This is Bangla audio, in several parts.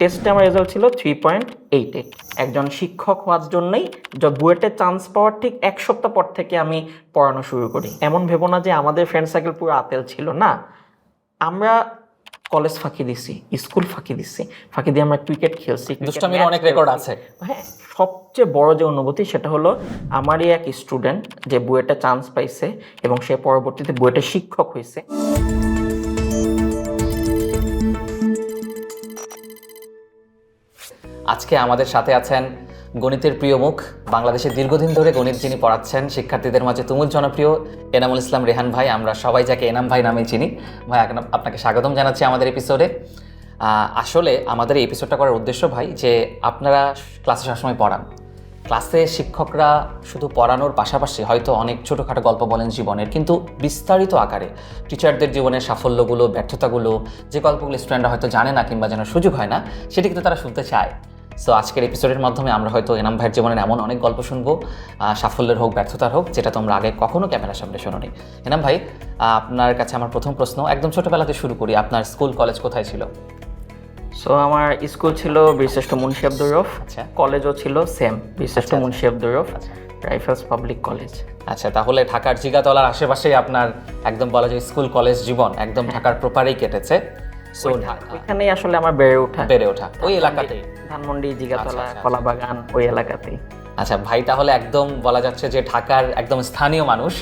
টেস্টে আমার রেজাল্ট ছিল থ্রি পয়েন্ট এইট এইট একজন শিক্ষক হওয়ার জন্যই বুয়েটে চান্স পাওয়ার ঠিক এক সপ্তাহ পর থেকে আমি পড়ানো শুরু করি। এমন ভেবো না যে আমাদের ফ্রেন্ড সার্কেল পুরো আতেল ছিল না। আমরা কলেজ ফাঁকি দিছি স্কুল ফাঁকি দিছি। ফাঁকি দিয়ে আমরা ক্রিকেট খেলছি দুষ্টামির অনেক রেকর্ড আছে। হ্যাঁ সবচেয়ে বড় যে অনুভূতি সেটা হলো আমারই এক স্টুডেন্ট যে বুয়েটে চান্স পাইছে এবং সে পরবর্তীতে বুয়েটে শিক্ষক হয়েছে আজকে আমাদের সাথে আছেন গণিতের প্রিয় মুখ, বাংলাদেশে দীর্ঘদিন ধরে গণিত যিনি পড়াচ্ছেন, শিক্ষার্থীদের মাঝে তুমুল জনপ্রিয় এনামুল ইসলাম রেহান ভাই। আমরা সবাই যাকে এনাম ভাই নামে চিনি। ভাই আপনা- আপনাকে স্বাগতম জানাচ্ছি আমাদের এপিসোডে আসলে আমাদের এই এপিসোডটা করার উদ্দেশ্য ভাই যে আপনারা ক্লাসে সবসময় পড়ান। ক্লাসে শিক্ষকরা শুধু পড়ানোর পাশাপাশি হয়তো অনেক ছোটোখাটো গল্প বলেন জীবনের, কিন্তু বিস্তারিত আকারে টিচারদের জীবনের সাফল্যগুলো, ব্যর্থতাগুলো, যে গল্পগুলো স্টুডেন্টরা হয়তো জানে না কিংবা জানার সুযোগ হয় না, সেটি কিন্তু তারা শুনতে চায়। সো আজকের এপিসোডের মাধ্যমে আমরা হয়তো এনাম ভাইয়ের জীবনের এমন অনেক গল্প শুনব সাফল্যের হোক ব্যর্থতার হোক যেটা তোমরা আগে কখনো ক্যামেরার সামনে শোনোনি। এনাম ভাই আপনার কাছে আমার প্রথম প্রশ্ন একদম ছোটোবেলাতে শুরু করি আপনার স্কুল কলেজ কোথায় ছিল? সো আমার স্কুল ছিল বীরশ্রেষ্ঠ মুন্সি আব্দুর রফ আচ্ছা। কলেজও ছিল সেম বীরশ্রেষ্ঠ Munshi Abdur Rauf. Rifles public college আচ্ছা তাহলে ঢাকার জিগাতলার আশেপাশেই আপনার একদম বলা যায় স্কুল কলেজ জীবন একদম ঢাকার প্রপারেই কেটেছে। সো ঢাকা ওইখানেই আসলে আমার বেড়ে ওঠা। বেড়ে ওঠা ওই এলাকাতেই ধানমন্ডি জিগাতলা আচ্ছা, আচ্ছা। কলাবাগান ওই এলাকাতেই। আচ্ছা ভাই তাহলে একদম বলা যাচ্ছে যে ঢাকার একদম স্থানীয় মানুষ।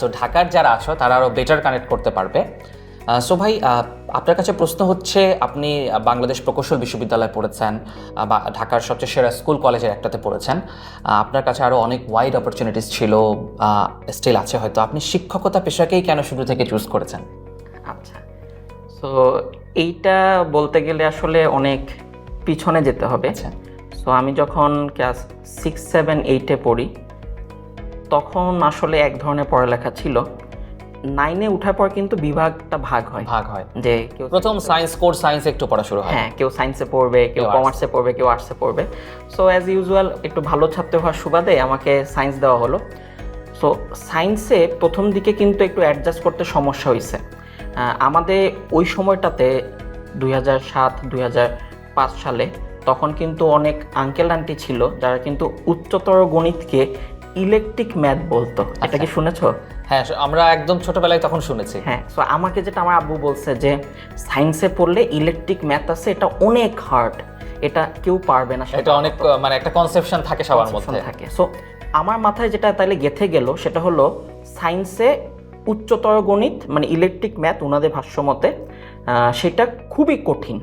সো ঢাকার যারা আছো তারা আরও বেটার কানেক্ট করতে পারবে। সো ভাই আপনার কাছে প্রশ্ন হচ্ছে আপনি বাংলাদেশ প্রকৌশল বিশ্ববিদ্যালয়ে পড়েছেন বা ঢাকার সবচেয়ে সেরা স্কুল কলেজের একটাতে পড়েছেন। আপনার কাছে আরও অনেক ওয়াইড অপরচুনিটিস ছিল স্টিল আছে হয়তো। আপনি শিক্ষকতা পেশাকেই কেন শুরু থেকে চুজ করেছেন? আচ্ছা সো এইটা বলতে গেলে আসলে অনেক পিছনে যেতে হবে। আচ্ছা। সো আমি যখন ক্লাস সিক্স সেভেন এইটে পড়ি তখন আসলে এক ধরনের পড়ালেখা ছিল। নাইনে উঠার পর কিন্তু বিভাগটা ভাগ হয়। ভাগ হয়। যে কেউ প্রথম সায়েন্স কোর্স সায়েন্স একটু পড়া শুরু হয়। হ্যাঁ কেউ সায়েন্সে পড়বে কেউ কমার্সে পড়বে কেউ আর্টসে পড়বে। সো অ্যাজ ইউজুয়াল একটু ভালো ছাত্র হওয়ার সুবাদে আমাকে সায়েন্স দেওয়া হলো। সো সায়েন্সে প্রথম দিকে কিন্তু একটু অ্যাডজাস্ট করতে সমস্যা হয়েছে আমাদের ওই সময়টাতে দুই হাজার সাত দুই হাজার পাঁচ সালে তখন কিন্তু অনেক আঙ্কেল আন্টি ছিল যারা কিন্তু উচ্চতর গণিতকে ইলেকট্রিক ম্যাথ বলতো। এটা কি শুনেছো? হ্যাঁ আমরা একদম ছোটবেলায় তখন শুনেছি। হ্যাঁ সো আমাকে যেটা আমার আব্বু বলছে যে সায়েন্সে পড়লে ইলেকট্রিক ম্যাথ আছে এটা অনেক হার্ড এটা কেউ পারবে না এটা অনেক মানে একটা কনসেপশন থাকে সবার মধ্যে। থাকে। সো আমার মাথায় যেটা তাহলে গেথে গেল সেটা হলো সায়েন্সে উচ্চতর গণিত মানে ইলেকট্রিক ম্যাথ ওনাদের ভাষ্যমতে সেটা খুবই কঠিন।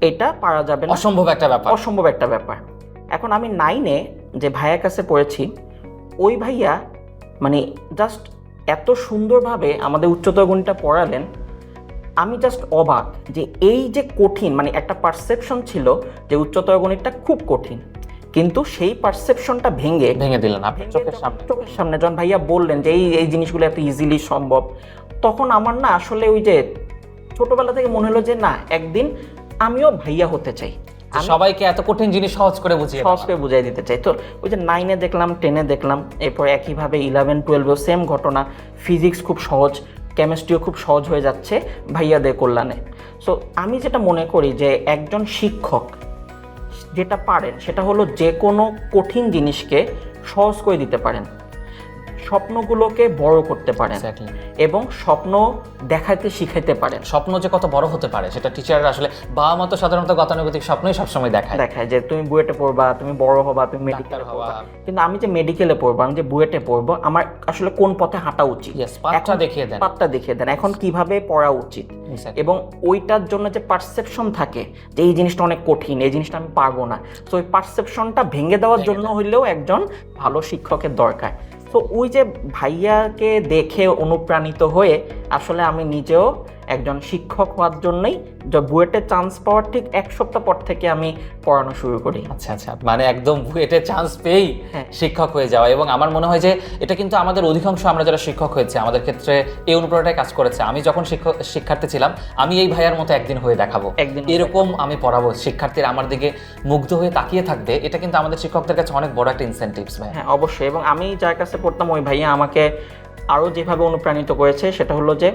এটা পারা যাবে না। অসম্ভব একটা ব্যাপার। অসম্ভব একটা ব্যাপার। এখন আমি নাইনে যে ভাইয়ার কাছে পড়েছি ওই ভাইয়া মানে জাস্ট এত সুন্দরভাবে আমাদের উচ্চতর গণিতটা পড়ালেন আমি জাস্ট অবাক যে এই যে কঠিন মানে একটা পারসেপশন ছিল যে উচ্চতর গণিতটা খুব কঠিন। কিন্তু সেই পারসেপশনটা ভেঙে ভেঙে দিলেন আপনি চোখের সামনে। চোখের সামনে। যখন ভাইয়া বললেন যে এই এই জিনিসগুলো এত ইজিলি সম্ভব। তখন আমার না আসলে ওই যে ছোটবেলা থেকে মনে হলো যে না একদিন আমিও ভাইয়া হতে চাই। সবাইকে এত কঠিন জিনিস সহজ করে বুঝিয়ে সহজ করে বুঝাই দিতে চাই। তো ওই যে নাইনে দেখলাম টেনে দেখলাম এরপর একইভাবে ইলেভেন টুয়েলভেও সেম ঘটনা। ফিজিক্স খুব সহজ কেমিস্ট্রিও খুব সহজ হয়ে যাচ্ছে ভাইয়াদের কল্যাণে। সো আমি যেটা মনে করি যে একজন শিক্ষক যেটা পারেন সেটা হলো যে কোনো কঠিন জিনিসকে সহজ করে দিতে পারেন। স্বপ্নগুলোকে বড় করতে পারেন। এবং স্বপ্ন দেখাইতে শিখাইতে পারেন। স্বপ্ন যে কত বড় হতে পারে সেটা টিচাররা আসলে বাবা মা তো সাধারণত গতানুগতিক স্বপ্নই সবসময় দেখায়। দেখায় যে তুমি বুয়েটে পড়বা তুমি বড় হবা তুমি মেডিকেলে। পড়বা। কিন্তু আমি যে মেডিকেলে পড়ব আমি যে বুয়েটে পড়ব আমার আসলে কোন পথে হাঁটা উচিত? পাথটা দেখিয়ে দেন। পাথটা দেখিয়ে দেন। এখন কীভাবে পড়া উচিত. এবং ওইটার জন্য যে পারসেপশন থাকে যে এই জিনিসটা অনেক কঠিন এই জিনিসটা আমি পারব না। তো ওই পারসেপশনটা ভেঙে দেওয়ার জন্য হইলেও একজন ভালো শিক্ষকের দরকার। তো ওই যে ভাইয়াকে দেখে অনুপ্রাণিত হয়ে আসলে আমি নিজেও একজন শিক্ষক হওয়ার জন্যই বুয়েটে চান্স পাওয়ার ঠিক এক সপ্তাহ পর থেকে আমি পড়ানো শুরু করি। আচ্ছা আচ্ছা মানে একদম বুয়েটে চান্স পেয়েই হ্যাঁ। শিক্ষক হয়ে যাওয়া। এবং আমার মনে হয় যে এটা কিন্তু আমাদের অধিকাংশ আমরা যারা শিক্ষক হয়েছে আমাদের ক্ষেত্রে এই অনুপ্রেরণায় কাজ করেছে। আমি যখন শিক্ষক শিক্ষার্থী ছিলাম আমি এই ভাইয়ার মতো একদিন হয়ে দেখাবো। একদিন এরকম আমি পড়াবো। শিক্ষার্থীরা আমার দিকে মুগ্ধ হয়ে তাকিয়ে থাকবে এটা কিন্তু আমাদের শিক্ষকদের কাছে অনেক বড় একটা ইনসেন্টিভস ভাই হ্যাঁ অবশ্যই। এবং আমি যার কাছে পড়তাম ওই ভাইয়া আমাকে আরও যেভাবে অনুপ্রাণিত করেছে সেটা হলো যে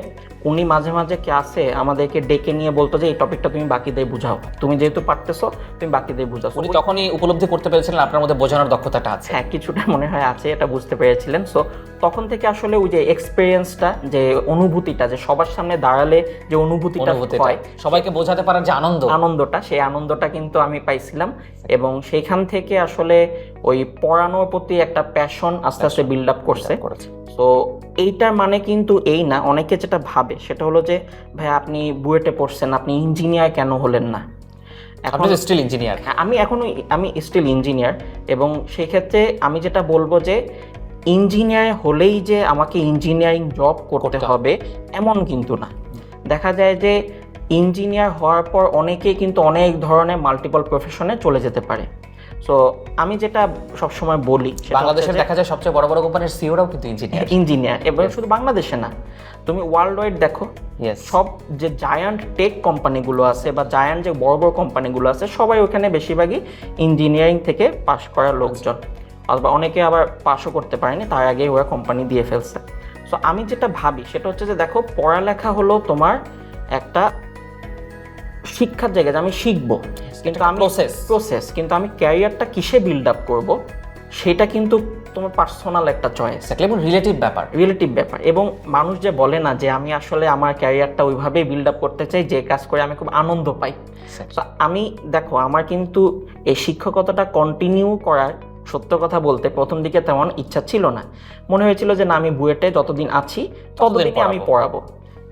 উনি মাঝে মাঝে ক্লাসে আমাদেরকে ডেকে নিয়ে বলতো যে এই টপিকটা তুমি বাকিদের বুঝাও। তুমি যেহেতু পারতেছো তুমি বাকিদের বুঝাও। উনি তখনই উপলব্ধি করতে পেরেছিলেন আপনার মধ্যে বোঝানোর দক্ষতাটা আছে। হ্যাঁ কিছুটা মনে হয় আছে এটা বুঝতে পেরেছিলেন। সো তখন থেকে আসলে ওই যে এক্সপিরিয়েন্সটা যে অনুভূতিটা যে সবার সামনে দাঁড়ালে যে অনুভূতিটা হয় সবাইকে বোঝাতে পারার যে আনন্দ। আনন্দটা সেই আনন্দটা কিন্তু আমি পাইছিলাম। এবং সেইখান থেকে আসলে ওই পড়ানোর প্রতি একটা প্যাশন আস্তে আস্তে বিল্ড আপ করছে। তো এইটার মানে কিন্তু এই না অনেকে যেটা ভাবে সেটা হলো যে ভাই আপনি বুয়েটে পড়ছেন আপনি ইঞ্জিনিয়ার কেন হলেন না? এখন স্টিল ইঞ্জিনিয়ার হ্যাঁ, আমি এখনও আমি স্টিল ইঞ্জিনিয়ার এবং সেই ক্ষেত্রে আমি যেটা বলব যে ইঞ্জিনিয়ার হলেই যে আমাকে ইঞ্জিনিয়ারিং জব করতে হবে। এমন কিন্তু না। দেখা যায় যে ইঞ্জিনিয়ার হওয়ার পর অনেকেই কিন্তু অনেক ধরনের মাল্টিপল প্রফেশনে চলে যেতে পারে। সো আমি যেটা সবসময় বলি যে- দেখা যায় সবচেয়ে বড় বড় কোম্পানির সিওরাও কিন্তু ইঞ্জিনিয়ার ইঞ্জিনিয়ার এবং শুধু বাংলাদেশে না তুমি ওয়ার্ল্ড ওয়াইড দেখো সব যে জায়ান্ট টেক কোম্পানিগুলো আছে বা জায়ান্ট যে বড় বড় কোম্পানিগুলো আছে সবাই ওখানে বেশিরভাগই ইঞ্জিনিয়ারিং থেকে পাশ করা লোকজন। অথবা অনেকে আবার পাশও করতে পারেনি তার আগে ওরা কোম্পানি দিয়ে ফেলছে। সো আমি যেটা ভাবি সেটা হচ্ছে যে দেখো পড়ালেখা হলো তোমার একটা শিক্ষার জায়গা যে আমি শিখব। কিন্তু আমি process। প্রসেস কিন্তু আমি ক্যারিয়ারটা কিসে বিল্ড আপ করব সেটা কিন্তু তোমার পার্সোনাল একটা চয়েস এবং রিলেটিভ ব্যাপার। রিলেটিভ ব্যাপার। এবং মানুষ যে বলে না যে আমি আসলে আমার ক্যারিয়ারটা ওইভাবেই বিল্ড আপ করতে চাই যে কাজ করে আমি খুব আনন্দ পাই। আমি দেখো আমার কিন্তু এই শিক্ষকতাটা কন্টিনিউ করার সত্য কথা বলতে প্রথম দিকে তেমন ইচ্ছা ছিল না। মনে হয়েছিল যে না আমি বুয়েটে যতদিন আছি ততদিনই আমি পড়াবো।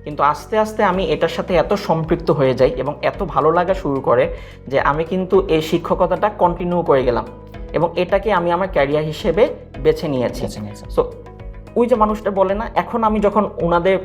কিন্তু আস্তে আস্তে আমি এটার সাথে এত সম্পৃক্ত হয়ে যাই এবং এত ভালো লাগা শুরু করে যে আমি কিন্তু এই শিক্ষকতাটা কন্টিনিউ করে গেলাম এবং এটাকে আমি আমার ক্যারিয়ার হিসেবে বেছে নিয়েছি। সো ওই যে মানুষটা বলে না এখন আমি যখন ওনাদের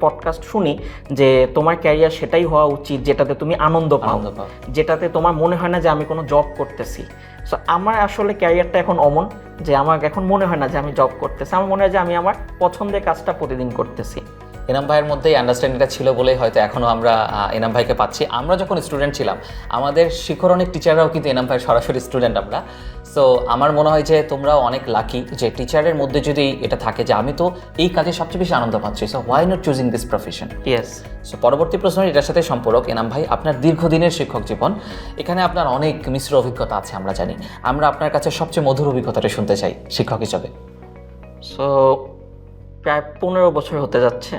পডকাস্ট শুনি যে তোমার ক্যারিয়ার সেটাই হওয়া উচিত যেটাতে তুমি আনন্দ পাও। যেটাতে তোমার মনে হয় না যে আমি কোনো জব করতেছি সো আমার আসলে ক্যারিয়ারটা এখন অমন যে আমার এখন মনে হয় না যে আমি জব করতেছি আমার মনে হয় যে আমি আমার পছন্দের কাজটা প্রতিদিন করতেছি এনাম ভাইয়ের মধ্যে আন্ডারস্ট্যান্ডিংটা ছিল বলেই হয়তো এখনও আমরা এনাম ভাইকে পাচ্ছি। আমরা যখন স্টুডেন্ট ছিলাম আমাদের শিক্ষরণিক টিচাররাও কিন্তু এনাম ভাইয়ের সরাসরি স্টুডেন্ট আমরা। সো আমার মনে হয় যে তোমরাও অনেক লাকি যে টিচারের মধ্যে যদি এটা থাকে যে আমি তো এই কাজে সবচেয়ে বেশি আনন্দ পাচ্ছি। So why not choosing this profession yes so পরবর্তী প্রশ্ন এটার সাথে সম্পর্ক। এনাম ভাই আপনার দীর্ঘদিনের শিক্ষক জীবন। এখানে আপনার অনেক মিশ্র অভিজ্ঞতা আছে আমরা জানি। আমরা আপনার কাছে সবচেয়ে মধুর অভিজ্ঞতাটা শুনতে চাই শিক্ষক হিসাবে। সো প্রায় পনেরো বছর হতে যাচ্ছে।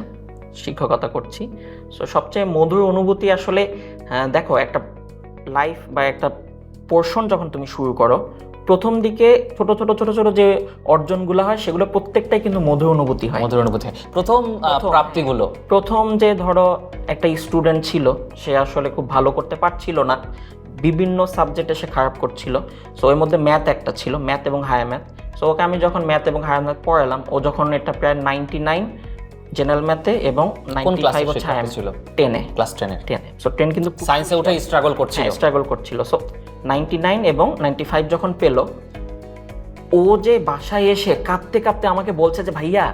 শিক্ষকতা করছি। সো সবচেয়ে মধুর অনুভূতি আসলে দেখো একটা লাইফ বা একটা পোর্শন যখন তুমি শুরু করো প্রথম দিকে ছোট ছোট ছোট ছোট যে অর্জনগুলো হয় সেগুলো প্রত্যেকটাই কিন্তু মধুর অনুভূতি হয়। মধুর অনুভূতি প্রথম। প্রাপ্তিগুলো? প্রথম যে ধরো একটা স্টুডেন্ট ছিল সে আসলে খুব ভালো করতে পারছিল না। বিভিন্ন সাবজেক্টে সে খারাপ করছিল। সো এর মধ্যে ম্যাথ একটা ছিল ম্যাথ এবং হায়ার ম্যাথ সো ওকে আমি যখন ম্যাথ এবং হায়ার ম্যাথ পড়ালাম ও যখন এটা প্রায় নাইনটি নাইন জেনারেল ম্যাথে এবং কোন ক্লাসে হচ্ছে হায়ার ছিল টেনে ক্লাস টেনের টেনে সো টেন কিন্তু সায়েন্সে উঠে স্ট্রাগল করছিল। স্ট্রাগল করছিল। সো নাইনটি নাইন এবং নাইনটি ফাইভ যখন পেল ও যে বাসায় এসে কাঁদতে কাঁদতে আমাকে বলছে যে ভাইয়া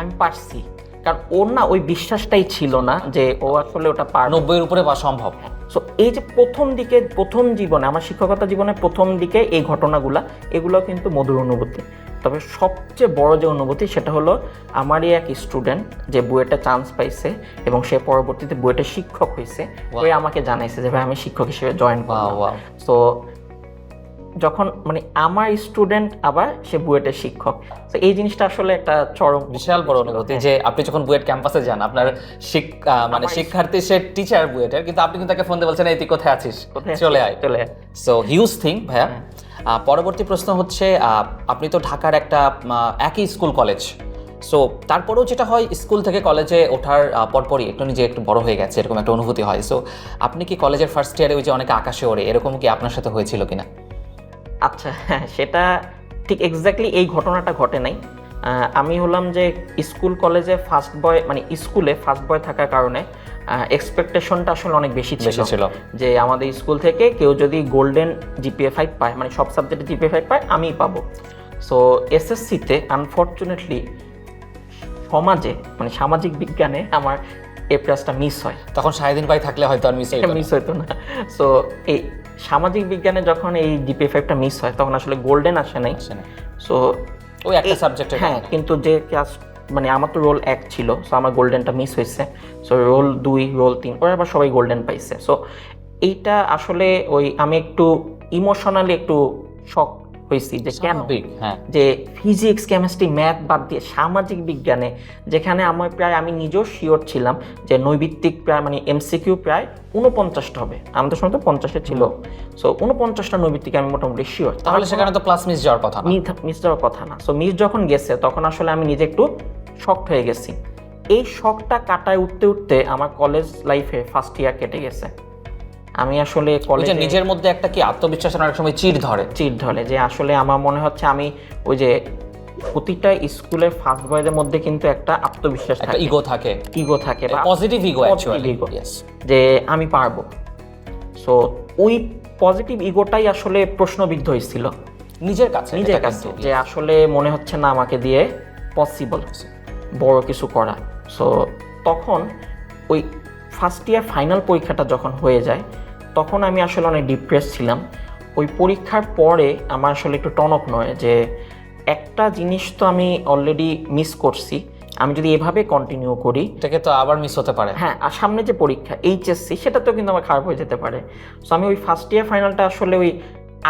আমি পারছি। কারণ ওর না ওই বিশ্বাসটাই ছিল না যে ও আসলে ওটা পারবে। নব্বইয়ের উপরে বা সম্ভব। সো এই যে প্রথম দিকে প্রথম জীবনে আমার শিক্ষকতা জীবনে প্রথম দিকে এই ঘটনাগুলা এগুলো কিন্তু মধুর অনুভূতি। তবে সবচেয়ে বড় যে অনুভূতি সেটা হলো আমারই এক স্টুডেন্ট যে বুয়েটে চান্স পাইছে এবং সে পরবর্তীতে বুয়েটে শিক্ষক হয়েছে ওই আমাকে জানাইছে যে ভাই আমি শিক্ষক হিসেবে জয়েন wow. তো যখন মানে আমার স্টুডেন্ট আবার সে বুয়েটের শিক্ষক। তো এই জিনিসটা আসলে একটা চরম বিশাল বড় অনুভূতি যে আপনি যখন বুয়েট ক্যাম্পাসে যান আপনার মানে শিক্ষার্থী সে টিচার বুয়েটের কিন্তু আপনি কিন্তু তাকে ফোন দিয়ে বলছেন এই তুই কোথায় আছিস? কোথায় চলে আয়। চলে আয়। সো হিউজ থিং ভাইয়া। আহ, পরবর্তী প্রশ্ন হচ্ছে আপনি তো ঢাকার একটা একই স্কুল কলেজ। সো তারপরেও যেটা হয়, স্কুল থেকে কলেজে ওঠার পরপরই একটু নিজে একটু বড় হয়ে গেছে, এরকম একটা অনুভূতি হয়। সো আপনি কি কলেজের ফার্স্ট ইয়ারে ওই যে অনেকে আকাশে ওড়ে এরকম কি আপনার সাথে হয়েছিল কিনা? আচ্ছা হ্যাঁ সেটা ঠিক এক্স্যাক্টলি এই ঘটনাটা ঘটে নাই। আমি হলাম যে স্কুল কলেজে ফার্স্ট বয় মানে স্কুলে ফার্স্ট বয় থাকার কারণে এক্সপেকটেশনটা আসলে অনেক বেশি ছিল। যে আমাদের স্কুল থেকে কেউ যদি গোল্ডেন জিপিএ ফাইভ পায় মানে সব সাবজেক্টে জিপিএ ফাইভ পায় আমিই পাবো। সো এসএসসিতে আনফর্চুনেটলি সমাজে মানে সামাজিক বিজ্ঞানে আমার এ প্লাসটা মিস হয়। তখন সারাদিন ভাই থাকলে হয়তো আর মিস মিস হইতো না। সো এই সামাজিক বিজ্ঞানে যখন এই জিপিএ ফাইভটা মিস হয় তখন আসলে গোল্ডেন আসে নাই। সো ওই একটা সাবজেক্টে হ্যাঁ কিন্তু যে ক্লাস মানে আমার তো রোল এক ছিল সো আমার গোল্ডেনটা মিস হয়েছে। সো রোল দুই রোল তিন ওরা আবার সবাই গোল্ডেন পাইছে। সো এইটা আসলে ওই আমি একটু ইমোশনালি একটু শক হয়েছি যে হ্যাঁ যে ফিজিক্স কেমিস্ট্রি ম্যাথ বাদ দিয়ে সামাজিক বিজ্ঞানে যেখানে আমার প্রায় আমি নিজেও শিওর ছিলাম যে নৈবিত্তিক প্রায় মানে এমসিকিউ প্রায় উনপঞ্চাশটা হবে। আমাদের সময় তো পঞ্চাশে ছিল। সো উনপঞ্চাশটা নৈবিত্তিক আমি মোটামুটি শিওর তাহলে সেখানে তো ক্লাস মিস যাওয়ার কথা না। মিস যাওয়ার কথা না। সো মিস যখন গেছে তখন আসলে আমি নিজে একটু শকড হয়ে গেছি। এই শখটা কাটায় উঠতে উঠতে আমার কলেজ লাইফে ফার্স্ট ইয়ার কেটে গেছে। আমি আসলে কলেজে নিজের মধ্যে একটা কি আত্মবিশ্বাস অনেক সময় চিড় ধরে। চিট ঢলে যে আসলে আমার মনে হচ্ছে আমি ওই যে প্রতিটা স্কুলের ফার্স্ট বয়ের মধ্যে কিন্তু একটা আত্মবিশ্বাস থাকে। ইগো থাকে। ইগো থাকে বা পজিটিভ ইগো অ্যাকচুয়ালি যে আমি পারব। সো ওই পজিটিভ ইগোটাই আসলে প্রশ্নবিদ্ধ হয়েছিল। নিজের কাছে নিজের কাছে যে আসলে মনে হচ্ছে না আমাকে দিয়ে পসিবল বড় কিছু করা। সো তখন ওই ফার্স্ট ইয়ার ফাইনাল পরীক্ষাটা যখন হয়ে যায় তখন আমি আসলে অনেক ডিপ্রেস ছিলাম। ওই পরীক্ষার পরে আমার আসলে একটু টনক নয় যে একটা জিনিস তো আমি অলরেডি মিস করছি আমি যদি এভাবে কন্টিনিউ করি এটাকে তো আবার মিস হতে পারে। হ্যাঁ আর সামনে যে পরীক্ষা এইচএসসি সেটা তো কিন্তু আমার খারাপ হয়ে যেতে পারে। সো আমি ওই ফার্স্ট ইয়ার ফাইনালটা আসলে ওই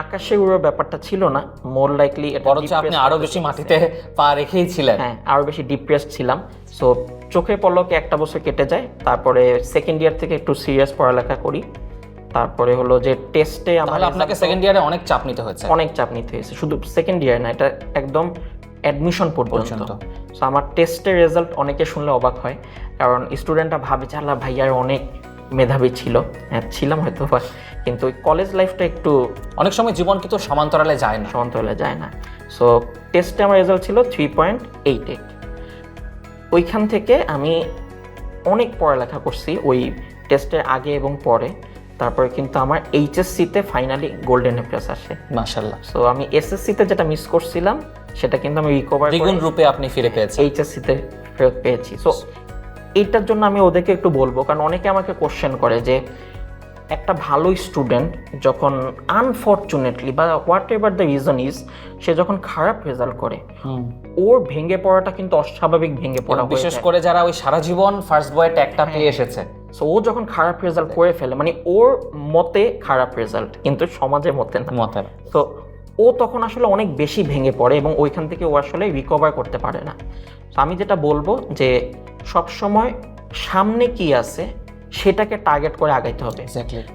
আকাশে উড়োর ব্যাপারটা ছিল না মোর লাইকলি বরঞ্চ আপনি আরও বেশি মাটিতে পা রেখেই ছিলেন। হ্যাঁ আরও বেশি ডিপ্রেসড ছিলাম। সো চোখে পলকে একটা বছর কেটে যায় তারপরে সেকেন্ড ইয়ার থেকে একটু সিরিয়াস পড়ালেখা করি। তারপরে হলো যে টেস্টে আমার আপনাকে সেকেন্ড ইয়ারে অনেক চাপ নিতে হয়েছে। অনেক চাপ নিতে হয়েছে শুধু সেকেন্ড ইয়ার না এটা একদম অ্যাডমিশন পর্যন্ত। পর্যন্ত। সো আমার টেস্টের রেজাল্ট অনেকে শুনলে অবাক হয় কারণ স্টুডেন্টরা ভাবে যে আল্লাহ ভাইয়ার অনেক মেধাবী ছিল। হ্যাঁ ছিলাম হয়তো বা কিন্তু ওই কলেজ লাইফটা একটু অনেক সময় জীবন কিন্তু সমান্তরালে যায় না। সমান্তরালে যায় না। সো টেস্টে আমার রেজাল্ট ছিল থ্রি পয়েন্ট এইট এইট ওইখান থেকে আমি অনেক পড়ালেখা করছি ওই টেস্টের আগে এবং পরে। তারপরে কিন্তু আমার এইচএসসিতে ফাইনালি গোল্ডেন এ প্লাস আসে। মাশাল্লাহ সো আমি এসএসসিতে যেটা মিস করছিলাম সেটা কিন্তু আমি রিকভার দ্বিগুণ রূপে আপনি ফিরে পেয়েছেন। এইচএসসিতে ফেরত পেয়েছি। সো এইটার জন্য আমি ওদেরকে একটু বলব কারণ অনেকে আমাকে কোশ্চেন করে যে একটা ভালো স্টুডেন্ট যখন আনফর্চুনেটলি বা whatever the reason is সে যখন খারাপ রেজাল্ট করে ওর ভেঙে পড়াটা কিন্তু অস্বাভাবিক ভেঙে পড়া বিশেষ করে যারা ওই সারা জীবন ফার্স্ট বয় ট্যাগটা পেয়ে এসেছে। সো ও যখন খারাপ রেজাল্ট করে ফেলে মানে ওর মতে খারাপ রেজাল্ট কিন্তু সমাজের মতে না। মতের। তো ও তখন আসলে অনেক বেশি ভেঙে পড়ে এবং ওইখান থেকে ও আসলে রিকভার করতে পারে না। তো আমি যেটা বলব যে সব সময় সামনে কি আছে সেটাকে টার্গেট করে আগাইতে হবে।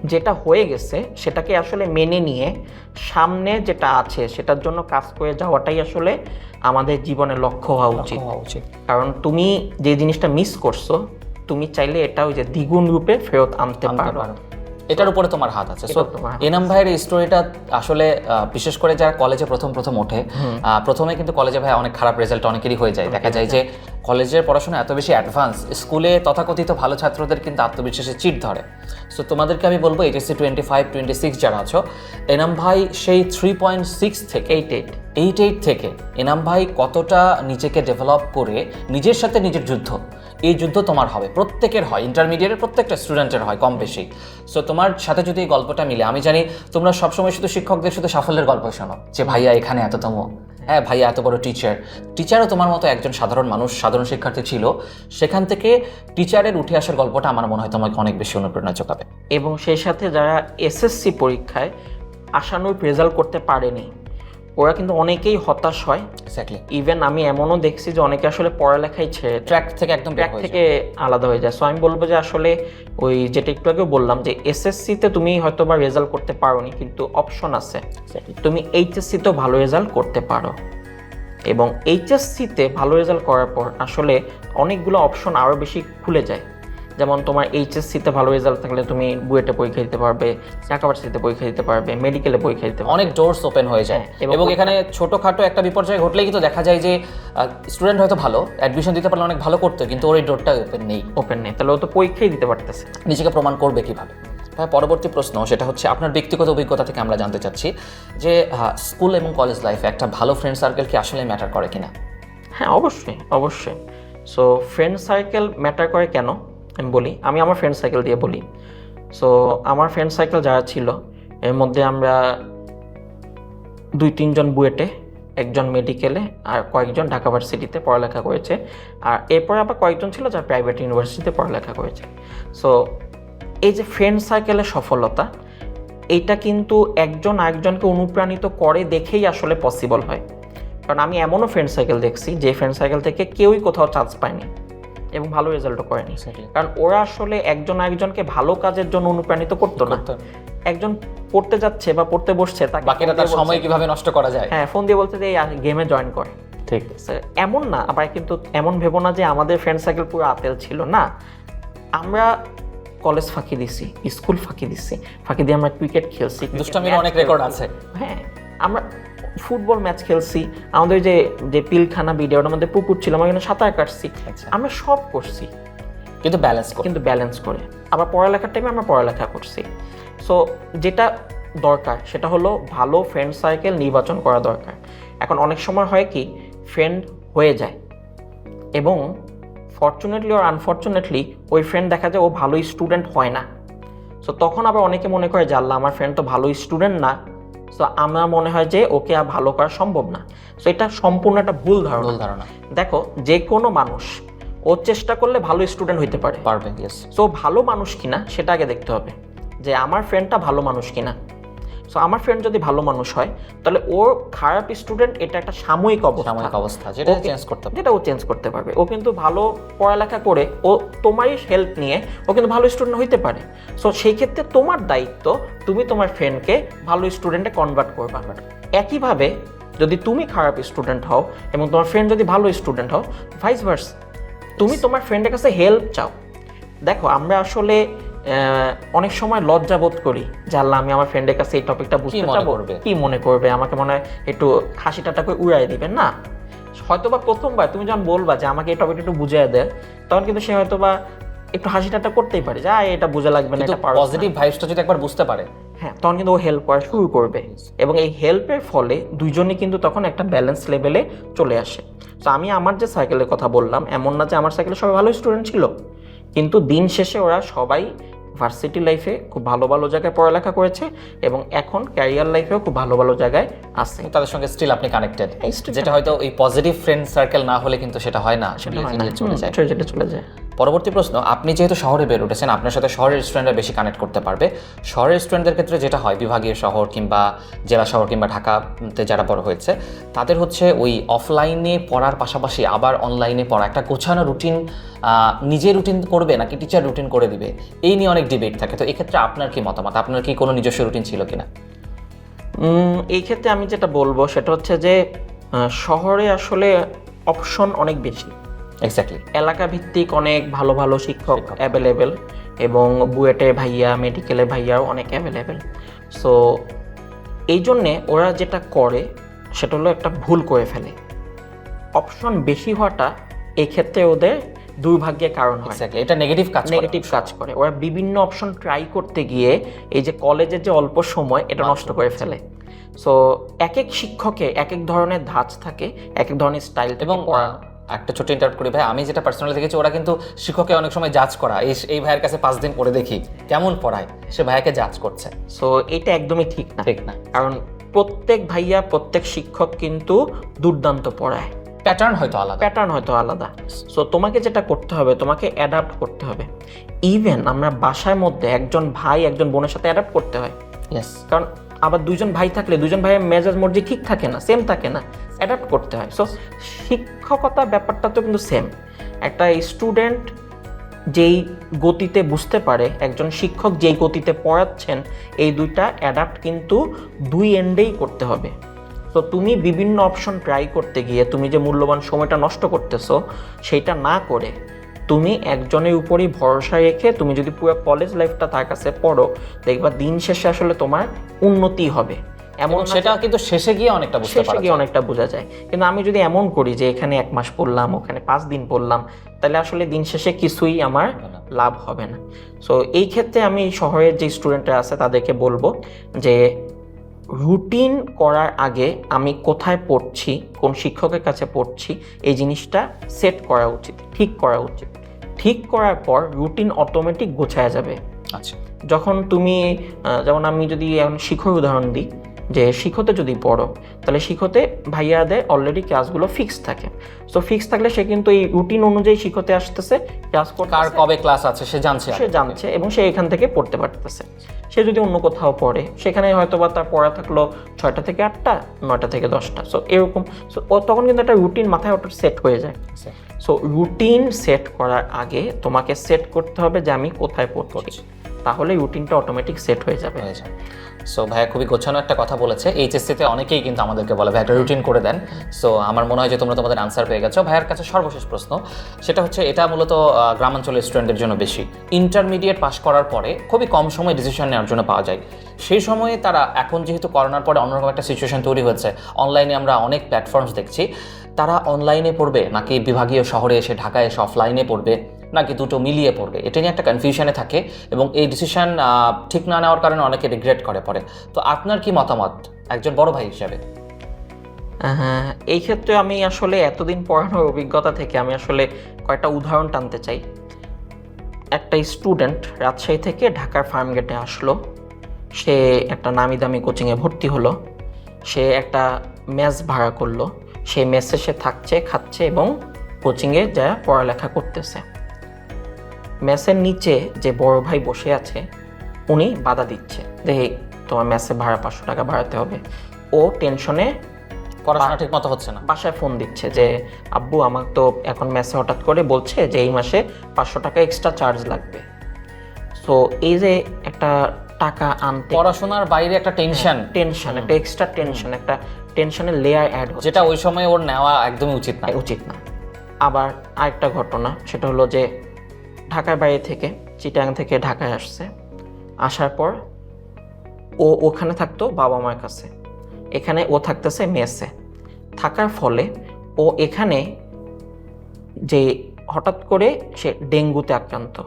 যেটা হয়ে গেছে সেটাকে আসলে মেনে নিয়ে সামনে যেটা আছে সেটার জন্য কাজ করে যাওয়াটাই আসলে আমাদের জীবনের লক্ষ্য হওয়া উচিত। কারণ তুমি যে জিনিসটা মিস করছ তুমি চাইলে এটা ওই যে দ্বিগুণ রূপে ফেরত আনতে পারো। এটার উপরে তোমার হাত আছে। সো এনাম ভাইয়ের স্টোরিটা আসলে বিশেষ করে যারা কলেজে প্রথম প্রথম ওঠে প্রথমে কিন্তু কলেজে ভাই অনেক খারাপ রেজাল্ট অনেকেরই হয়ে যায়। দেখা যায় যে কলেজের পড়াশোনা এত বেশি অ্যাডভান্স স্কুলে তথাকথিত ভালো ছাত্রদের কিন্তু আত্মবিশ্বাসে চিট ধরে। সো তোমাদেরকে আমি বলব HSC twenty five twenty six যারা আছো এনাম ভাই সেই থ্রি পয়েন্ট সিক্স থেকে এইট এইট এইট এইট থেকে এনাম ভাই কতটা নিজেকে ডেভেলপ করে নিজের সাথে নিজের যুদ্ধ এই যুদ্ধ তোমার হবে। প্রত্যেকের হয় ইন্টারমিডিয়েটের প্রত্যেকটা স্টুডেন্টের হয় কম বেশি সো তোমার সাথে যদি এই গল্পটা মিলে, আমি জানি তোমরা সবসময় শুধু শিক্ষকদের শুধু সাফল্যের গল্প শোনো, যে ভাইয়া এখানে এততম। হ্যাঁ ভাইয়া এত বড় টিচার টিচারও তোমার মতো একজন সাধারণ মানুষ, সাধারণ শিক্ষার্থী ছিল। সেখান থেকে টিচারের উঠে আসার গল্পটা আমার মনে হয় তোমাকে অনেক বেশি অনুপ্রেরণা যোগাবে। এবং সেই সাথে যারা এসএসসি পরীক্ষায় আশানুরূপ রেজাল্ট করতে পারেনি ওরা কিন্তু অনেকেই হতাশ হয়। এক্স্যাক্টলি ইভেন আমি এমনও দেখছি যে অনেকে আসলে পড়ালেখাই ছেড়ে ট্র্যাক থেকে একদম ট্র্যাক থেকে আলাদা হয়ে যায়। সো আমি বলব যে আসলে ওই যেটা একটু আগেও বললাম যে এসএসসিতে তুমি হয়তো বা রেজাল্ট করতে পারোনি কিন্তু অপশন আছে। তুমি এইচএসসিতেও ভালো রেজাল্ট করতে পারো। এবং এইচএসসিতে ভালো রেজাল্ট করার পর আসলে অনেকগুলো অপশন আরও বেশি খুলে যায়। যেমন তোমার এইচএসসিতে ভালো রেজাল্ট থাকলে তুমি বুয়েটে পরীক্ষা দিতে পারবে ঢাকা ভার্সিটিতে পরীক্ষা দিতে পারবে মেডিকেলে পরীক্ষা দিতে পারবে অনেক ডোরস ওপেন হয়ে যায়। হ্যাঁ, এবং এবং এখানে ছোটোখাটো একটা বিপর্যয় ঘটলেই কিন্তু দেখা যায় যে স্টুডেন্ট হয়তো ভালো অ্যাডমিশন দিতে পারলে অনেক ভালো করতো কিন্তু ওর এই ডোরটা ওপেন নেই। ওপেন নেই তাহলে ও তো পরীক্ষাই দিতে পারতেছে। নিজেকে প্রমাণ করবে কীভাবে? ভাই পরবর্তী প্রশ্ন সেটা হচ্ছে আপনার ব্যক্তিগত অভিজ্ঞতা থেকে আমরা জানতে চাচ্ছি যে স্কুল এবং কলেজ লাইফে একটা ভালো ফ্রেন্ড সার্কেল কি আসলে ম্যাটার করে কিনা? হ্যাঁ অবশ্যই অবশ্যই। সো ফ্রেন্ড সার্কেল ম্যাটার করে কেন? আমি বলি, আমি আমার ফ্রেন্ড সাইকেল দিয়ে বলি। সো আমার ফ্রেন্ড সাইকেল যারা ছিল, এর মধ্যে আমরা দুই তিনজন বুয়েটে, একজন মেডিকেলে আর কয়েকজন ঢাকা ভার্সিটিতে পড়ালেখা করেছে। আর এরপরে আবার কয়েকজন ছিল যারা প্রাইভেট ইউনিভার্সিটিতে পড়ালেখা করেছে। সো এই যে ফ্রেন্ড সার্কেলের সফলতা, এটা কিন্তু একজন আরেকজনকে অনুপ্রাণিত করে দেখেই আসলে পসিবল হয়। কারণ আমি এমনও ফ্রেন্ড সাইকেল দেখছি, যে ফ্রেন্ড সাইকেল থেকে কেউই কোথাও চান্স পায়নি। এবং ভালো রেজাল্টও করেনি কারণ ওরা আসলে একজন আরেকজনকে ভালো কাজের জন্য অনুপ্রাণিত করতো না। একজন পড়তে যাচ্ছে বা পড়তে বসছে তাকে বাকিরা তার বলছে- সময় কীভাবে নষ্ট করা যায়? হ্যাঁ ফোন দিয়ে বলতে যে গেমে জয়েন করে। ঠিক। এমন না আবার কিন্তু এমন ভেবো না যে আমাদের ফ্রেন্ড সার্কেল পুরো আতেল ছিল না। আমরা কলেজ ফাঁকি দিছি স্কুল ফাঁকি দিছি। ফাঁকি দিয়ে আমরা ক্রিকেট খেলছি দুষ্টামির অনেক রেকর্ড আছে। হ্যাঁ। আমরা ফুটবল ম্যাচ খেলছি আমাদের যে যে পিলখানা ভিডিও ওটার মধ্যে পুকুর ছিল আমরা সাঁতার কাটছি। আচ্ছা। আমরা সব করছি। কিন্তু ব্যালেন্স করে। কিন্তু ব্যালেন্স করে। আবার পড়ালেখার টাইমে আমরা পড়ালেখা করছি। সো যেটা দরকার সেটা হলো ভালো ফ্রেন্ড সার্কেল নির্বাচন করা দরকার। এখন অনেক সময় হয় কি ফ্রেন্ড হয়ে যায় এবং ফর্চুনেটলি আর আনফর্চুনেটলি ওই ফ্রেন্ড দেখা যায় ও ভালো স্টুডেন্ট হয় না। সো তখন আবার অনেকে মনে করে আল্লাহ আমার ফ্রেন্ড তো ভালো স্টুডেন্ট না। সো আমার মনে হয় যে ওকে আর ভালো করা সম্ভব না। সো এটা সম্পূর্ণ একটা ভুল ধারণা। ভুল ধারণা। দেখো যে কোনো মানুষ ও চেষ্টা করলে ভালো স্টুডেন্ট হইতে পারে। পারবে সো ভালো মানুষ কিনা সেটা আগে দেখতে হবে। যে আমার ফ্রেন্ডটা ভালো মানুষ কিনা। সো আমার ফ্রেন্ড যদি ভালো মানুষ হয় তাহলে ওর খারাপ স্টুডেন্ট এটা একটা সাময়িক অবস্থা। সাময়িক অবস্থা যেটা চেঞ্জ করতে হবে যেটা ও চেঞ্জ করতে পারবে। ও কিন্তু ভালো পড়ালেখা করে ও তোমারই হেল্প নিয়ে ও কিন্তু ভালো স্টুডেন্ট হইতে পারে। সো সেই ক্ষেত্রে তোমার দায়িত্ব তুমি তোমার ফ্রেন্ডকে ভালো স্টুডেন্টে কনভার্ট করবা। একইভাবে যদি তুমি খারাপ স্টুডেন্ট হও এবং তোমার ফ্রেন্ড যদি ভালো স্টুডেন্ট হও ভাইস ভার্স তুমি তোমার ফ্রেন্ডের কাছে হেল্প চাও। দেখো আমরা আসলে অনেক সময় লজ্জা বোধ করি যে আল্লাহ আমি আমার ফ্রেন্ডের কাছে এই টপিকটা বুঝতে চাবো। কি মনে করবে? আমাকে মনে হয় একটু হাসি টাটা করে উড়াই দিবেন না? হয়তো বা প্রথমবার তুমি যখন বলবা যে আমাকে এই টপিকটা একটু বুঝিয়ে দেয় তখন কিন্তু সে হয়তো বা একটু হাসি টাটা করতেই পারে যে "আয়, এটা বুঝে লাগবে না এটা পজিটিভ ভাইবসটা যদি একবার বুঝতে পারে। হ্যাঁ তখন কিন্তু ও হেল্প করা শুরু করবে। এবং এই হেল্পের ফলে দুইজনই কিন্তু তখন একটা ব্যালেন্স লেভেলে চলে আসে। তো আমি আমার যে সাইকেলের কথা বললাম এমন না যে আমার সাইকেলে সবাই ভালো স্টুডেন্ট ছিল। কিন্তু দিন শেষে ওরা সবাই ভার্সিটি লাইফে খুব ভালো ভালো জায়গায় পড়ালেখা করেছে এবং এখন ক্যারিয়ার লাইফেও খুব ভালো ভালো জায়গায় আছে। তাদের সঙ্গে স্টিল আপনি কানেক্টেড যেটা হয়তো এই পজিটিভ ফ্রেন্ড সার্কেল না হলে কিন্তু সেটা হয় না। সেটা চলে যায়। চলে যায়। পরবর্তী প্রশ্ন, আপনি যেহেতু শহরে বের উঠেছেন, আপনার সাথে শহরের স্টুডেন্টরা বেশি কানেক্ট করতে পারবে। শহরের স্টুডেন্টদের ক্ষেত্রে যেটা হয়, বিভাগীয় শহর কিংবা জেলা শহর কিংবা ঢাকাতে যারা বড় হয়েছে, তাদের হচ্ছে ওই অফলাইনে পড়ার পাশাপাশি আবার অনলাইনে পড়া, একটা গোছানো রুটিন নিজে রুটিন করবে নাকি টিচার রুটিন করে দিবে, এই নিয়ে অনেক ডিবেট থাকে। তো এক্ষেত্রে আপনার কি মতামত? আপনার কি কোনো নিজস্ব রুটিন ছিল কিনা? এই ক্ষেত্রে আমি যেটা বলব সেটা হচ্ছে যে শহরে আসলে অপশন অনেক বেশি। এক্স্যাক্টলি এলাকা ভিত্তিক অনেক ভালো ভালো শিক্ষক অ্যাভেলেবেল এবং বুয়েটের ভাইয়া মেডিকেলের ভাইয়াও অনেক অ্যাভেলেবেল সো এই জন্যে ওরা যেটা করে সেটা হলো একটা ভুল করে ফেলে। অপশন বেশি হওয়াটা এই ক্ষেত্রে ওদের দুর্ভাগ্যের কারণ হয়। এটা নেগেটিভ কাজ নেগেটিভ কাজ করে। ওরা বিভিন্ন অপশন ট্রাই করতে গিয়ে এই যে কলেজের যে অল্প সময় এটা নষ্ট করে ফেলে। সো এক এক শিক্ষকে এক এক ধরনের ধাঁচ থাকে এক এক ধরনের স্টাইল এবং একটা ছোট ইন্টারপ্ট করি ভাই। আমি যেটা পার্সোনালি দেখেছি ওরা কিন্তু শিক্ষককে অনেক সময় জাজ করা। এই এই ভাইয়ের কাছে পাঁচ দিন পরে দেখি কেমন পড়ায়। সে ভাইয়াকে জাজ করছে। সো এটা একদমই ঠিক না। ঠিক না। কারণ প্রত্যেক ভাইয়া প্রত্যেক শিক্ষক কিন্তু দুর্দান্ত পড়ায়। প্যাটার্ন হয়তো আলাদা। প্যাটার্ন হয়তো আলাদা। সো তোমাকে যেটা করতে হবে তোমাকে অ্যাডাপ্ট করতে হবে। ইভেন আমরা বাসার মধ্যে একজন ভাই একজন বোনের সাথে অ্যাডাপ্ট করতে হয়। কারণ আবার দুজন ভাই থাকলে দুজন ভাইয়ের মেজাজ মর্জি ঠিক থাকে না সেম থাকে না। অ্যাডাপ্ট করতে হয়। সো শিক্ষকতা ব্যাপারটা তো কিন্তু সেম একটা স্টুডেন্ট যেই গতিতে বুঝতে পারে, একজন শিক্ষক যেই গতিতে পড়াচ্ছেন, এই দুইটা অ্যাডাপ্ট কিন্তু দুই এন্ডেই করতে হবে। তো তুমি বিভিন্ন অপশন ট্রাই করতে গিয়ে, তুমি যে মূল্যবান সময়টা নষ্ট করতেছো, সেইটা না করে তুমি একজনের উপরই ভরসা রেখে তুমি যদি পুরো কলেজ লাইফটা তার কাছে পড়ো, দেখবা দিন শেষে আসলে তোমার উন্নতি হবে। এমন সেটা কিন্তু শেষে গিয়ে অনেকটা বুঝতে শেষে পারা গিয়ে। অনেকটা বোঝা যায়। কিন্তু আমি যদি এমন করি যে এখানে এক মাস পড়লাম ওখানে পাঁচ দিন পড়লাম তাহলে আসলে দিন শেষে কিছুই আমার লাভ হবে না। সো এই ক্ষেত্রে আমি শহরের যে স্টুডেন্টরা আছে তাদেরকে বলব যে রুটিন করার আগে আমি কোথায় পড়ছি কোন শিক্ষকের কাছে পড়ছি এই জিনিসটা সেট করা উচিত ঠিক করা উচিত। ঠিক করার পর রুটিন অটোমেটিক গোছায় যাবে। আচ্ছা। যখন তুমি যেমন আমি যদি এখন শিক্ষক উদাহরণ দিই যে শিখতে যদি পড়ো তাহলে শিখতে ভাইয়াদের অলরেডি ক্লাসগুলো ফিক্স থাকে। সো ফিক্স থাকলে সে কিন্তু এই রুটিন অনুযায়ী শিখতে আসতেছে ক্লাস কার কবে ক্লাস আছে সে জানছে সে জানছে এবং সে এখান থেকে পড়তে পারতেছে। সে যদি অন্য কোথাও পড়ে সেখানে হয়তো বা তার পড়া থাকল ছয়টা থেকে আটটা নয়টা থেকে দশটা। সো এরকম সো ও তখন কিন্তু একটা রুটিন মাথায় ওটা সেট হয়ে যায়। সো রুটিন সেট করার আগে তোমাকে সেট করতে হবে যে আমি কোথায় পড়ছি। তাহলে রুটিনটা অটোমেটিক সেট হয়ে যাবে। সো ভাইয়া খুবই গোছানো একটা কথা বলেছে। এইচএসসিতে অনেকেই কিন্তু আমাদেরকে বলে ভাই একটা রুটিন করে দেন। সো আমার মনে হয় যে তোমরা তোমাদের আনসার পেয়ে গেছো। ভাইয়ের কাছে সর্বশেষ প্রশ্ন, সেটা হচ্ছে, এটা মূলত গ্রামাঞ্চলের স্টুডেন্টদের জন্য বেশি। ইন্টারমিডিয়েট পাশ করার পরে খুবই কম সময় ডিসিশন নেওয়ার জন্য পাওয়া যায়। সেই সময়ে তারা, এখন যেহেতু করোনার পরে অন্যরকম একটা সিচুয়েশন তৈরি হচ্ছে অনলাইনে আমরা অনেক প্ল্যাটফর্মস দেখছি। তারা অনলাইনে পড়বে, নাকি বিভাগীয় শহরে এসে, ঢাকায় এসে অফলাইনে পড়বে? নাকি দুটো মিলিয়ে পড়বে? এটা নিয়ে একটা কনফিউশনে থাকে এবং এই ডিসিশন ঠিক না নেওয়ার কারণে অনেকে রিগ্রেট করে পরে তো আপনার কি মতামত? একজন বড় ভাই হিসাবে। হ্যাঁ এই ক্ষেত্রে আমি আসলে এতদিন পড়ানোর অভিজ্ঞতা থেকে আমি আসলে কয়েকটা উদাহরণ টানতে চাই। একটা স্টুডেন্ট রাজশাহী থেকে ঢাকার ফার্ম গেটে আসলো। সে একটা নামি দামি কোচিংয়ে ভর্তি হলো। সে একটা মেস ভাড়া করল। সেই মেসে সে থাকছে, খাচ্ছে এবং কোচিংয়ে যা পড়ালেখা করতেছে। মেসের নিচে যে বড় ভাই বসে আছে উনি বাধা দিচ্ছে। যে "এই, তোমার মেসে ভাড়া পাঁচশো টাকা বাড়াতে হবে। ও টেনশনে পড়াশোনা ঠিক মতো হচ্ছে না। বাসায় ফোন দিচ্ছে যে আব্বু আমার তো এখন মেসে হঠাৎ করে বলছে যে এই মাসে পাঁচশো টাকা এক্সট্রা চার্জ লাগবে। সো এই যে একটা টাকা আনতে পড়াশোনার বাইরে একটা টেনশন টেনশন একটা এক্সট্রা টেনশন একটা টেনশনের লেয়ার অ্যাড হচ্ছে। যেটা ওই সময় ওর নেওয়া একদমই উচিত না। উচিত না। আবার আরেকটা ঘটনা সেটা হলো যে ঢাকার বাইরে থেকে চিটাং থেকে ঢাকায় আসছে। আসার পর ও ওখানে থাকতো বাবা মার কাছে। এখানে ও থাকতেছে মেসে। থাকার ফলে ও এখানে যে হঠাৎ করে সে ডেঙ্গুতে আক্রান্ত।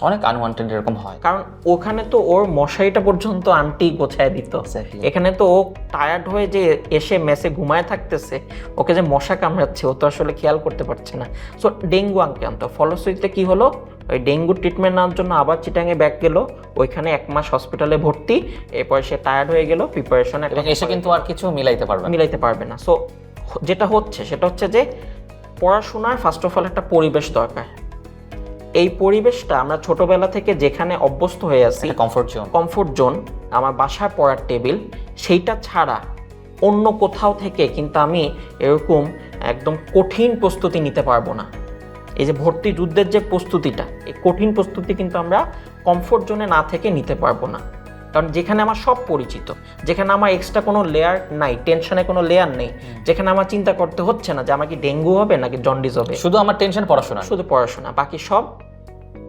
অনেক আনওয়ান্টেড এরকম হয়। কারণ ওখানে তো ওর মশারিটা পর্যন্ত আন্টি গোছায় দিত. এখানে তো ও টায়ার্ড হয়ে যে এসে মেসে ঘুমায় থাকতেছে ওকে যে মশা কামড়াচ্ছে ও তো আসলে খেয়াল করতে পারছে না। সো ডেঙ্গু আক্রান্ত। ফলশ্রুতিতে কি হলো? ওই ডেঙ্গু ট্রিটমেন্ট নেওয়ার জন্য আবার চিটাঙে ব্যাক গেল। ওইখানে এক মাস হসপিটালে ভর্তি। এরপর সে টায়ার্ড হয়ে গেল প্রিপারেশন এসে কিন্তু আর কিছু মিলাইতে পারবে মিলাইতে পারবে না। সো যেটা হচ্ছে সেটা হচ্ছে যে পড়াশোনার ফার্স্ট অফ অল একটা পরিবেশ দরকার। এই পরিবেশটা আমরা ছোটবেলা থেকে যেখানে অভ্যস্ত হয়ে আছি কমফোর্ট জোন কমফোর্ট জোন আমার বাসায় পড়ার টেবিল সেইটা ছাড়া অন্য কোথাও থেকে কিন্তু আমি এরকম একদম কঠিন প্রস্তুতি নিতে পারব না। এই যে ভর্তি যুদ্ধের যে প্রস্তুতিটা এই কঠিন প্রস্তুতি কিন্তু আমরা কমফোর্ট জোনে না থেকে নিতে পারব না। কারণ যেখানে আমার সব পরিচিত যেখানে আমার এক্সট্রা কোনো লেয়ার নাই টেনশনে কোনো লেয়ার নেই যেখানে আমার চিন্তা করতে হচ্ছে না যে আমার কি ডেঙ্গু হবে নাকি জন্ডিস হবে। শুধু আমার টেনশন পড়াশোনা? শুধু পড়াশোনা বাকি সব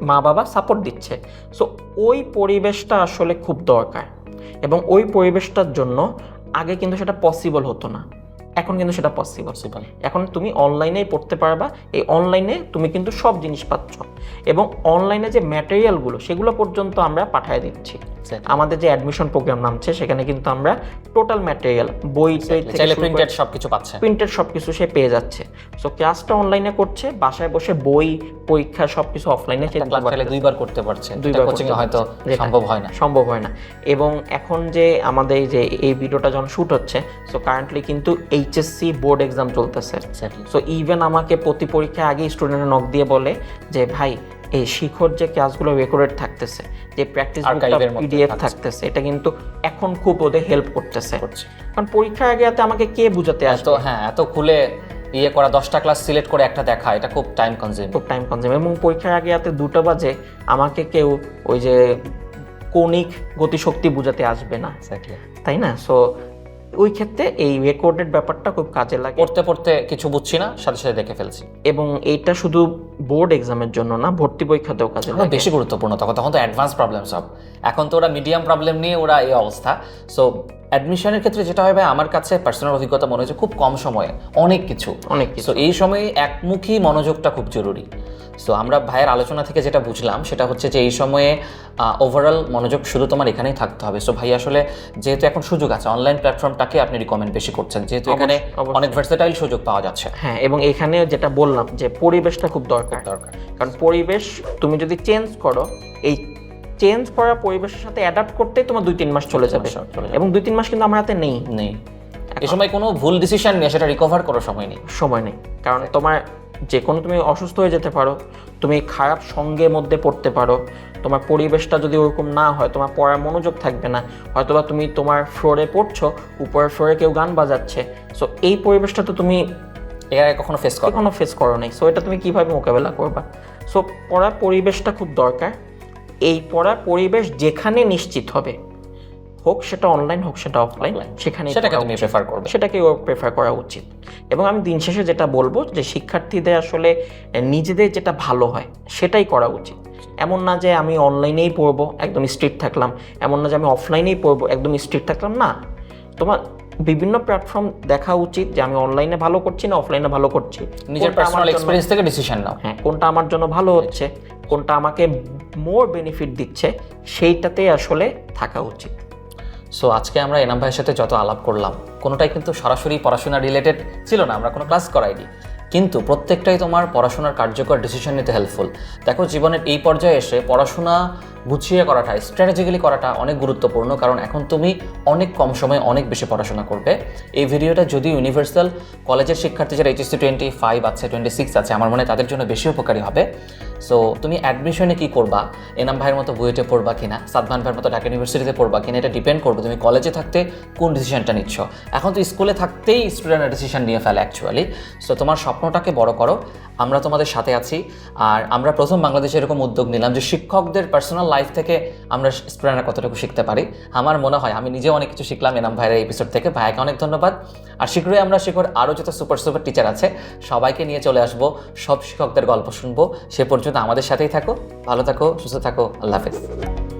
মা বাবা সাপোর্ট দিচ্ছে। সো ওই পরিবেশটা আসলে খুব দরকার এবং ওই পরিবেশটার জন্য আগে কিন্তু সেটা পসিবল হতো না। এখন কিন্তু সেটা পসিবল এখন তুমি অনলাইনেই পড়তে পারবা এই অনলাইনে তুমি কিন্তু সব জিনিস পাচ্ছ। এবং অনলাইনে যে ম্যাটেরিয়ালগুলো সেগুলো পর্যন্ত আমরা পাঠিয়ে দিচ্ছি। আমাদের যে অ্যাডমিশন প্রোগ্রাম নামছে সেখানে কিন্তু আমরা টোটাল ম্যাটেরিয়াল বই প্রিন্টেড সবকিছু পাচ্ছে। প্রিন্টেড সব কিছু সে পেয়ে যাচ্ছে। সো ক্লাসটা অনলাইনে করছে বাসায় বসে বই পরীক্ষা সব কিছু অফলাইনে সে দুইবার করতে পারছে। দুইবার কোচিং হয়তো সম্ভব হয় না। সম্ভব হয় না। এবং এখন যে আমাদের এই যে এই ভিডিওটা যখন শ্যুট হচ্ছে সো কারেন্টলি কিন্তু এইচএসসি বোর্ড এক্সাম চলতেছে। সো ইভেন আমাকে প্রতি পরীক্ষায় আগে স্টুডেন্টের নক দিয়ে বলে যে ভাই এই শিখর যে ক্লাসগুলো রেকর্ডেড থাকতেছে যে প্র্যাকটিস পিডিএফ থাকতেছে এটা কিন্তু এখন খুব ওদের হেল্প করতেছে। কারণ পরীক্ষার আগে হাতে আমাকে কে বুঝাতে এত আসবে? হ্যাঁ এত খুলে ইয়ে করা দশটা ক্লাস সিলেক্ট করে একটা দেখা এটা খুব টাইম কনজিউম খুব টাইম কনজিউম এবং পরীক্ষার আগে হাতে দুটো বাজে আমাকে কেউ ওই যে কৌণিক গতিশক্তি বুঝাতে আসবে না। তাই না? সো ওই ক্ষেত্রে এই রেকর্ডেড ব্যাপারটা খুব কাজে লাগে। পড়তে পড়তে কিছু বুঝছি না সাথে সাথে দেখে ফেলছি। এবং এইটা শুধু বোর্ড এক্সামের জন্য না ভর্তি পরীক্ষাতেও কাজে আরও লাগে। বেশি গুরুত্বপূর্ণ তখন তখন তো অ্যাডভান্স প্রবলেম সব। এখন তো ওরা মিডিয়াম প্রবলেম নিয়ে ওরা এই অবস্থা। সো অ্যাডমিশনের ক্ষেত্রে যেটা হবে আমার কাছে পার্সোনাল অভিজ্ঞতা মনে হচ্ছে খুব কম সময়ে অনেক কিছু। অনেক কিছু। এই সময়ে একমুখী মনোযোগটা খুব জরুরি। সো আমরা ভাইয়ের আলোচনা থেকে যেটা বুঝলাম সেটা হচ্ছে যে এই সময়ে ওভারঅল মনোযোগ শুধু তোমার এখানেই থাকতে হবে। সো ভাই আসলে যেহেতু এখন সুযোগ আছে অনলাইন প্ল্যাটফর্মটাকে আপনি রিকমেন্ড বেশি করছেন। যেহেতু এখানে অনেক ভার্সেটাইল সুযোগ পাওয়া যাচ্ছে। হ্যাঁ এবং এখানে যেটা বললাম যে পরিবেশটা খুব দরকার। দরকার। কারণ পরিবেশ তুমি যদি চেঞ্জ করো এই চেঞ্জ করা পরিবেশের সাথে অ্যাডাপ্ট করতে তোমার দুই তিন মাস চলে যাবে। এবং দুই তিন মাস কিন্তু আমার হাতে নেই। নেই। এই সময় কোনো ভুল ডিসিশন নিয়ে সেটা রিকভার করার সময় নেই। সময় নেই। কারণ তোমার যে কোনো তুমি অসুস্থ হয়ে যেতে পারো, তুমি খারাপ সঙ্গের মধ্যে পড়তে পারো, তোমার পরিবেশটা যদি ওরকম না হয়, তোমার পড়ার মনোযোগ থাকবে না, হয়তোবা তুমি তোমার ফ্লোরে পড়ছো, উপরের ফ্লোরে কেউ গান বাজাচ্ছে সো এই পরিবেশটা তো তুমি এর আগে কখনো ফেস করো কখনো ফেস করো নাই সো এটা তুমি কীভাবে মোকাবেলা করবা? সো পড়ার পরিবেশটা খুব দরকার, এই পড়ার পরিবেশ যেখানে নিশ্চিত হবে হোক সেটা অনলাইন হোক সেটা অফলাইন সেখানে সেটাকে তুমি প্রেফার করবে। সেটাকে প্রেফার করা উচিত। এবং আমি দিন শেষে যেটা বলব যে শিক্ষার্থীদের আসলে নিজেদের যেটা ভালো হয় সেটাই করা উচিত। এমন না যে আমি অনলাইনেই পড়ব একদম স্ট্রিক্ট থাকলাম। এমন না যে আমি অফলাইনেই পড়ব একদম স্ট্রিক্ট থাকলাম না। তোমার বিভিন্ন প্ল্যাটফর্ম দেখা উচিত যে আমি অনলাইনে ভালো করছি না অফলাইনে ভালো করছি। নিজের পার্সোনাল এক্সপিরিয়েন্স থেকে ডিসিশন নাও। হ্যাঁ কোনটা আমার জন্য ভালো হচ্ছে কোনটা আমাকে মোর বেনিফিট দিচ্ছে সেইটাতেই আসলে থাকা উচিত। সো আজকে আমরা এনাম ভাইয়ের সাথে যত আলাপ করলাম, কোনোটাই কিন্তু সরাসরি পড়াশোনা রিলেটেড ছিল না, আমরা কোনো ক্লাস করাইনি। কিন্তু প্রত্যেকটাই তোমার পড়াশোনার কার্যকর ডিসিশন নিতে হেল্পফুল দেখো, জীবনের এই পর্যায়ে এসে পড়াশোনা গুছিয়ে করাটা স্ট্র্যাটেজিক্যালি করাটা অনেক গুরুত্বপূর্ণ, কারণ এখন তুমি অনেক কম সময়ে অনেক বেশি পড়াশোনা করবে। এই ভিডিওটা যদি ইউনিভার্সাল কলেজের শিক্ষার্থী যারা এইচএসসি টোয়েন্টি ফাইভ আছে টোয়েন্টি সিক্স আছে, আমার মনে হয় তাদের জন্য বেশি উপকারী হবে। সো তুমি অ্যাডমিশনে কি করবা? এনাম ভাইয়ের মতো বুয়েটে পড়বা কিনা? সাদমান ভাইয়ের মতো ঢাকা ইউনিভার্সিটিতে পড়বা কিনা? এটা ডিপেন্ড করবে তুমি কলেজে থাকতে কোন ডিসিশনটা নিচ্ছ। এখন তো স্কুলে থাকতেই স্টুডেন্টরা ডিসিশন নিয়ে ফেলে অ্যাকচুয়ালি সো তোমার স্বপ্নটাকে বড় করো। আমরা তোমাদের সাথে আছি। আর আমরা প্রথম বাংলাদেশে এরকম উদ্যোগ নিলাম যে শিক্ষকদের পার্সোনাল লাইফ থেকে আমরা স্টুডেন্টরা কতটুকু শিখতে পারি? আমার মনে হয়, আমি নিজেও অনেক কিছু শিখলাম এনাম ভাইয়ের এপিসোড থেকে। ভাইয়াকে অনেক ধন্যবাদ। আর শীঘ্রই আমরা শিখর আরও যত সুপার সুপার টিচার আছে, সবাইকে নিয়ে চলে আসব। সব শিক্ষকদের গল্প শুনব। সে পর্যন্ত আমাদের সাথেই থাকো। ভালো থাকো, সুস্থ থাকো। আল্লাহ হাফেজ।